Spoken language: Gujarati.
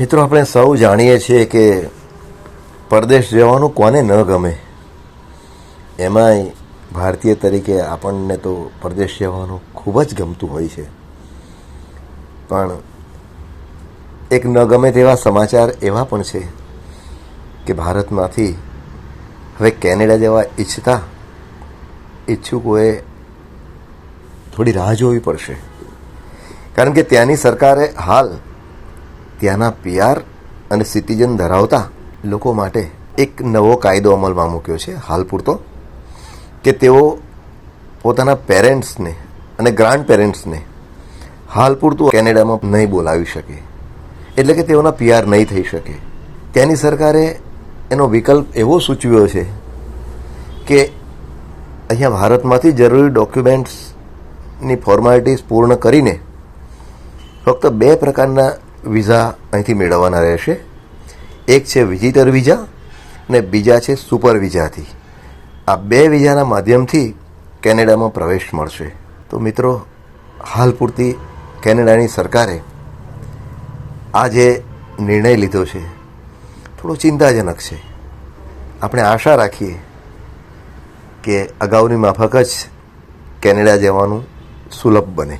મિત્રો, આપણે સૌ જાણીએ છીએ કે પરદેશ જવાનું કોને ન ગમે. એમાંય ભારતીય તરીકે આપણને તો પરદેશ જવાનું ખૂબ જ ગમતું હોય છે. પણ એક ન ગમે તેવા સમાચાર એવા પણ છે કે ભારતમાંથી હવે કેનેડા જવા ઈચ્છતા ઈચ્છુકોએ થોડી રાહ જોવી પડશે. કારણ કે ત્યાંની સરકારે હાલ ત્યાંના પીઆર અને સિટીઝન ધરાવતા લોકો માટે એક નવો કાયદો અમલમાં મૂક્યો છે. હાલ પૂરતો કે તેઓ પોતાના પેરેન્ટ્સને અને ગ્રાન્ડ પેરેન્ટ્સને હાલ પૂરતું કેનેડામાં નહીં બોલાવી શકે. એટલે કે તેઓના પીઆર નહીં થઈ શકે. ત્યાંની સરકારે એનો વિકલ્પ એવો સૂચવ્યો છે કે અહીંયા ભારતમાંથી જરૂરી ડોક્યુમેન્ટ્સની ફોર્માલિટીઝ પૂર્ણ કરીને ફક્ત બે પ્રકારના વિઝા અહીંથી મેળવવાના રહેશે. એક છે વિઝિટર વિઝા અને બીજા છે સુપર વિઝાથી આ બે વિઝાના માધ્યમથી કેનેડામાં પ્રવેશ મળશે. તો મિત્રો, હાલ પૂરતી કેનેડાની સરકારે આ જે નિર્ણય લીધો છે, થોડો ચિંતાજનક છે. આપણે આશા રાખીએ કે અગાઉની માફક જ કેનેડા જવાનું સુલભ બને.